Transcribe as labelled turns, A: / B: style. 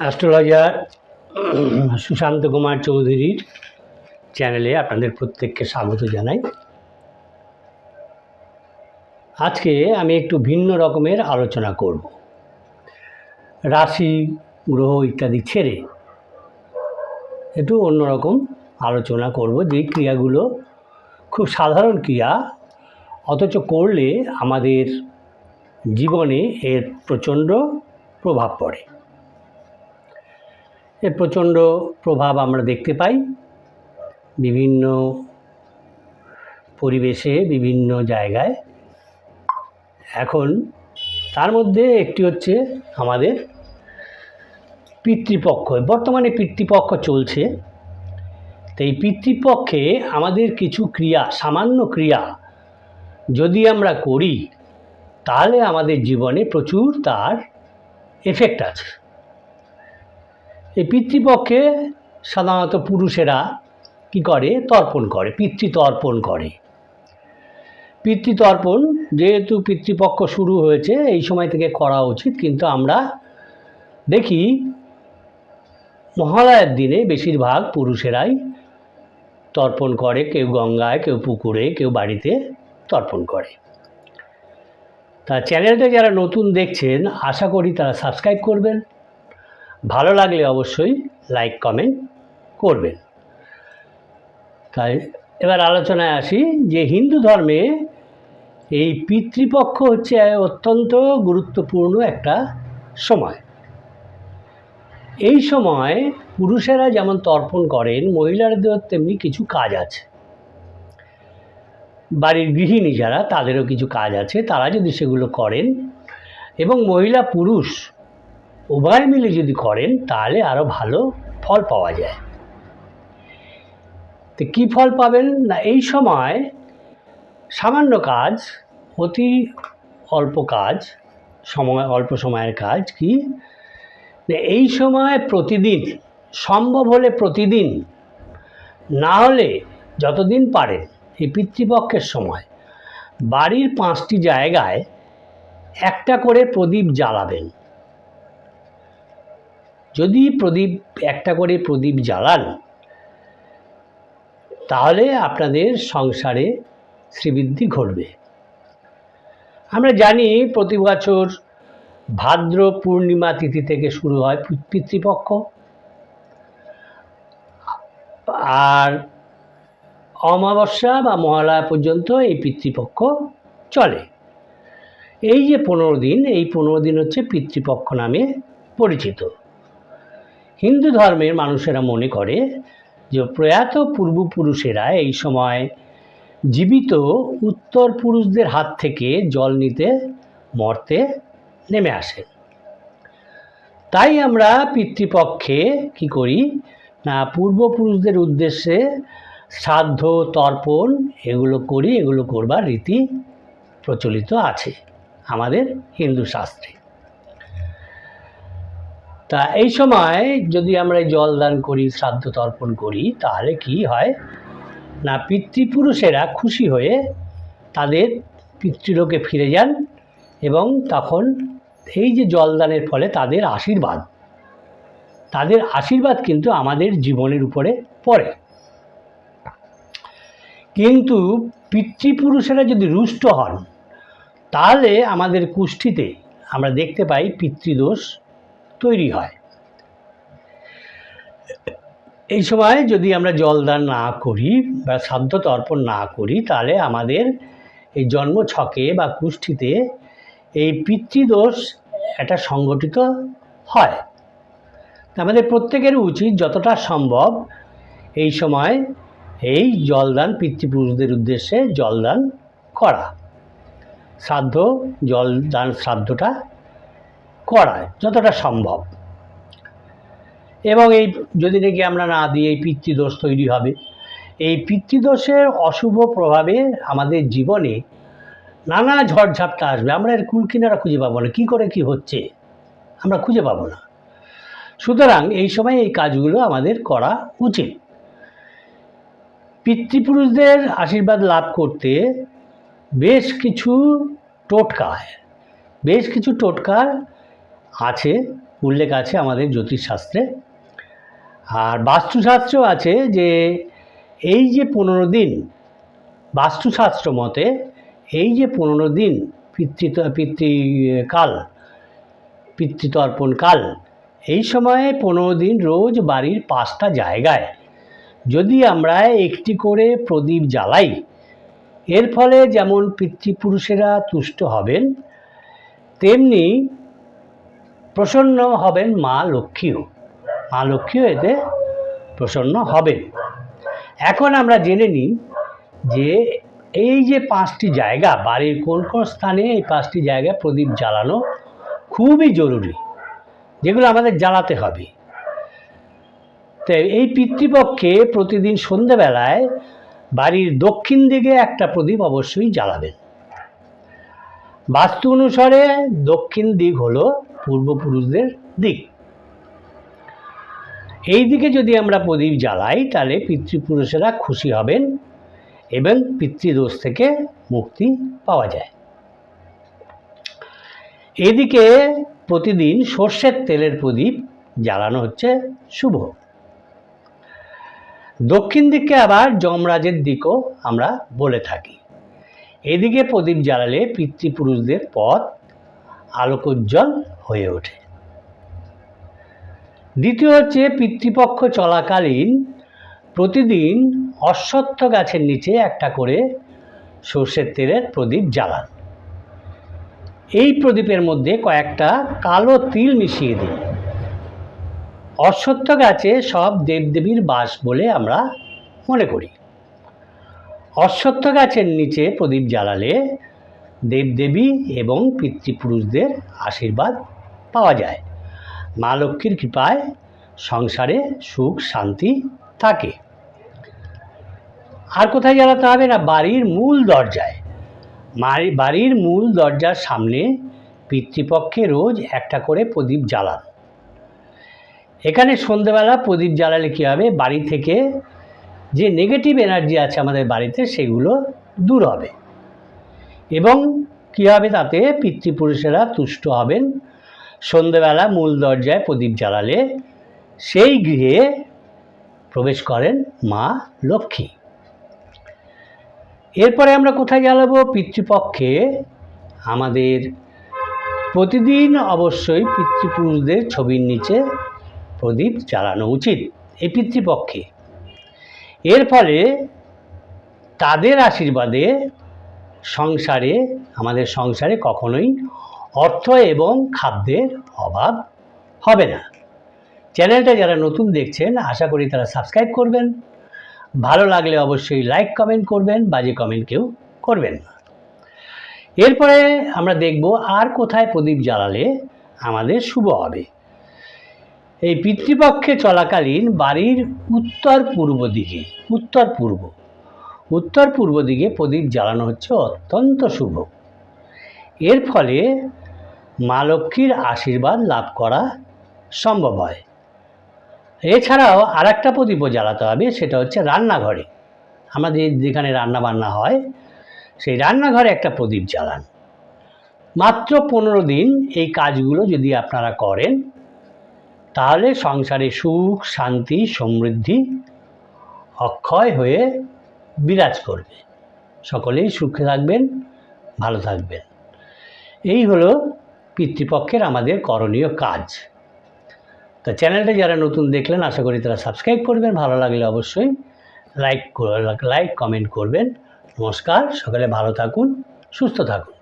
A: Astrologer Sushant Kumar চৌধুরীর চ্যানেলে আপনাদের প্রত্যেককে স্বাগত জানাই। আজকে আমি একটু ভিন্ন রকমের আলোচনা করব। রাশি, গ্রহ ইত্যাদি ছেড়ে একটু অন্যরকম আলোচনা করব। যে ক্রিয়াগুলো খুব সাধারণ ক্রিয়া, অথচ করলে আমাদের জীবনে এর প্রচণ্ড প্রভাব পড়ে। এর প্রচণ্ড প্রভাব আমরা দেখতে পাই বিভিন্ন পরিবেশে, বিভিন্ন জায়গায়। এখন তার মধ্যে একটি হচ্ছে আমাদের পিতৃপক্ষ। বর্তমানে পিতৃপক্ষ চলছে। তো এই পিতৃপক্ষে আমাদের কিছু ক্রিয়া, সামান্য ক্রিয়া যদি আমরা করি, তাহলে আমাদের জীবনে প্রচুর তার এফেক্ট আছে। এই পিতৃপক্ষে সাধারণত পুরুষেরা কি করে? তর্পণ করে, পিতৃতর্পণ করে। পিতৃতর্পণ, যেহেতু পিতৃপক্ষ শুরু হয়েছে, এই সময় থেকে করা উচিত, কিন্তু আমরা দেখি মহালয়ার দিনে বেশিরভাগ পুরুষেরাই তর্পণ করে, কেউ গঙ্গায়, কেউ পুকুরে, কেউ বাড়িতে তর্পণ করে। তা চ্যানেলটা যারা নতুন দেখছেন, আশা করি তারা সাবস্ক্রাইব করবেন। ভালো লাগলে অবশ্যই লাইক কমেন্ট করবেন। তাই এবার আলোচনায় আসি যে হিন্দু ধর্মে এই পিতৃপক্ষ হচ্ছে অত্যন্ত গুরুত্বপূর্ণ একটা সময়। এই সময় পুরুষেরা যেমন তর্পণ করেন, মহিলাদের তেমনি কিছু কাজ আছে। বাড়ির গৃহিণী যারা, তাদেরও কিছু কাজ আছে, তারা যদি সেগুলো করেন এবং মহিলা পুরুষ উভয় মিলে যদি করেন, তাহলে আরও ভালো ফল পাওয়া যায়। তো কী ফল পাবেন? না, এই সময় সামান্য কাজ, অতি অল্প কাজ, সময়, অল্প সময়ের কাজ কি? এই সময় প্রতিদিন, সম্ভব হলে প্রতিদিন, না হলে যতদিন পারেন এই পিতৃপক্ষের সময় বাড়ির পাঁচটি জায়গায় একটা করে প্রদীপ জ্বালাবেন। যদি প্রদীপ, একটা করে প্রদীপ জ্বালান, তাহলে আপনাদের সংসারে শ্রীবৃদ্ধি ঘটবে। আমরা জানি প্রতি বছর ভাদ্র পূর্ণিমা তিথি থেকে শুরু হয় পিতৃপক্ষ। আর অমাবস্যা বা মহালয়া পর্যন্ত এই পিতৃপক্ষ চলে। এই যে পনেরো দিন, এই পনেরো দিন হচ্ছে পিতৃপক্ষ নামে পরিচিত। হিন্দু ধর্মের মানুষেরা মনে করে যে প্রয়াত পূর্বপুরুষেরা এই সময় জীবিত উত্তর পুরুষদের হাত থেকে জল নিতে, মর্তে নেমে আসেন। তাই আমরা পিতৃপক্ষে কি করি? না, পূর্বপুরুষদের উদ্দেশ্যে শ্রাদ্ধ, তর্পণ, এগুলো করি, এগুলো করবার রীতি প্রচলিত আছে আমাদের হিন্দু শাস্ত্রে। তা এই সময় যদি আমরা জল দান করি, শ্রাদ্ধ, তর্পণ করি, তাহলে কি হয়? না, পিতৃপুরুষেরা খুশি হয়ে তাদের পিতৃলোকে ফিরে যান এবং তখন এই যে জলদানের ফলে তাদের আশীর্বাদ তাদের আশীর্বাদ কিন্তু আমাদের জীবনের উপরে পড়ে। কিন্তু পিতৃপুরুষেরা যদি রুষ্ট হন, তাহলে আমাদের কুষ্ঠিতে আমরা দেখতে পাই পিতৃদোষ তৈরি হয়। এই সময় যদি আমরা জলদান না করি বা শ্রাদ্ধ তর্পণ না করি, তাহলে আমাদের এই জন্ম ছকে বা কুষ্ঠিতে এই পিতৃদোষ এটা সংগঠিত হয়। আমাদের প্রত্যেকের উচিত যতটা সম্ভব এই সময় এই জলদান পিতৃপুরুষদের উদ্দেশ্যে জলদান করা। শ্রাদ্ধ, জলদান শ্রাদ্ধটা করা যতটা সম্ভব। এবং এই যদি নাকি আমরা না দিই, এই পিতৃদোষ তৈরি হবে। এই পিতৃদোষের অশুভ প্রভাবে আমাদের জীবনে নানা ঝড়ঝাপটা আসবে। আমরা এর কুল কিনারা খুঁজে পাবো না। কী করে কি হচ্ছে, আমরা খুঁজে পাবো না। সুতরাং এই সময় এই কাজগুলো আমাদের করা উচিত। পিতৃপুরুষদের আশীর্বাদ লাভ করতে বেশ কিছু টোটকা বেশ কিছু টোটকা আছে, উল্লেখ আছে আমাদের জ্যোতিষশাস্ত্রে। আর বাস্তুশাস্ত্রেও আছে যে, এই যে পনেরো দিন, বাস্তুশাস্ত্র মতে, এই যে পনেরো দিন পিতৃ পিতৃকাল পিতৃতর্পণ কাল, এই সময়ে পনেরো দিন রোজ বাড়ির পাঁচটা জায়গায় যদি আমরা একটি করে প্রদীপ জ্বালাই, এর ফলে যেমন পিতৃপুরুষেরা তুষ্ট হবেন, তেমনি প্রসন্ন হবেন মা লক্ষ্মীও। মা লক্ষ্মীও এতে প্রসন্ন হবেন। এখন আমরা জেনে নিই যে এই যে পাঁচটি জায়গা, বাড়ির কোন কোন স্থানে এই পাঁচটি জায়গায় প্রদীপ জ্বালানো খুবই জরুরি, যেগুলো আমাদের জ্বালাতে হবে। তো এই পিতৃপক্ষে প্রতিদিন সন্ধেবেলায় বাড়ির দক্ষিণ দিকে একটা প্রদীপ অবশ্যই জ্বালাবেন। বাস্তু অনুসারে দক্ষিণ দিক হলো পূর্বপুরুষদের দিক। এই দিকে যদি আমরা প্রদীপ জ্বালাই, তাহলে পিতৃপুরুষেরা খুশি হবেন এবং পিতৃদোষ থেকে মুক্তি পাওয়া যায়। এদিকে প্রতিদিন সর্ষের তেলের প্রদীপ জ্বালানো হচ্ছে শুভ। দক্ষিণ দিককে আবার যমরাজের দিকও আমরা বলে থাকি। এদিকে প্রদীপ জ্বালালে পিতৃপুরুষদের পথ আলোকোজ্জ্বল হয়ে ওঠে। দ্বিতীয় হচ্ছে পিতৃপক্ষ চলাকালীন প্রতিদিন অশ্বত্থ গাছের নিচে একটা করে সর্ষের তেলের প্রদীপ জ্বালান। এই প্রদীপের মধ্যে কয়েকটা কালো তিল মিশিয়ে দিন। অশ্বত্থ গাছে সব দেবদেবীর বাস বলে আমরা মনে করি। অশ্বত্থ গাছের নিচে প্রদীপ জ্বালালে দেবদেবী এবং পিতৃপুরুষদের আশীর্বাদ পাওয়া যায়। মা লক্ষ্মীর কৃপায় সংসারে সুখ, শান্তি থাকে। আর কোথায় জ্বালাতে হবে না, বাড়ির মূল দরজায়। বাড়ির মূল দরজার সামনে পিতৃপক্ষে রোজ একটা করে প্রদীপ জ্বালান। এখানে সন্ধেবেলা প্রদীপ জ্বালালে কী হবে? বাড়ি থেকে যে নেগেটিভ এনার্জি আছে আমাদের বাড়িতে, সেগুলো দূর হবে। এবং কী হবে তাতে? পিতৃপুরুষেরা তুষ্ট হবেন। সন্ধেবেলা মূল দরজায় প্রদীপ জ্বালালে সেই গৃহে প্রবেশ করেন মা লক্ষ্মী। এরপরে আমরা কোথায় জ্বালাবো? পিতৃপক্ষে। আমাদের প্রতিদিন অবশ্যই পিতৃপুরুষদের ছবির নিচে প্রদীপ জ্বালানো উচিত এই পিতৃপক্ষে। এর ফলে তাদের আশীর্বাদে সংসারে, আমাদের সংসারে কখনোই অর্থ এবং খাদ্যের অভাব হবে না। চ্যানেলটা যারা নতুন দেখছেন, আশা করি তারা সাবস্ক্রাইব করবেন। ভালো লাগলে অবশ্যই লাইক, কমেন্ট করবেন, বাজে কমেন্ট কেউ করবেন না। এরপরে আমরা দেখব আর কোথায় প্রদীপ জ্বালালে আমাদের শুভ হবে। এই পিতৃপক্ষে চলাকালীন বাড়ির উত্তর পূর্ব দিকে, উত্তর পূর্ব উত্তর পূর্ব দিকে প্রদীপ জ্বালানো হচ্ছে অত্যন্ত শুভ। এর ফলে মা লক্ষ্মীর আশীর্বাদ লাভ করা সম্ভব হয়। এছাড়াও আর একটা প্রদীপও জ্বালাতে হবে, সেটা হচ্ছে রান্নাঘরে। আমাদের যেখানে রান্না বান্না হয়, সেই রান্নাঘরে একটা প্রদীপ জ্বালান। মাত্র পনেরো দিন এই কাজগুলো যদি আপনারা করেন তাহলে সংসারে সুখ, শান্তি, সমৃদ্ধি অক্ষয় হয়ে বিরাজ করবে। সকলেই সুখে থাকবেন, ভালো থাকবেন। এই হলো পিতৃপক্ষের আমাদের করণীয় কাজ। তা চ্যানেলটা যারা নতুন দেখলেন, আশা করি তারা সাবস্ক্রাইব করবেন। ভালো লাগলে অবশ্যই লাইক লাইক, কমেন্ট করবেন। নমস্কার, সকলে ভালো থাকুন, সুস্থ থাকুন।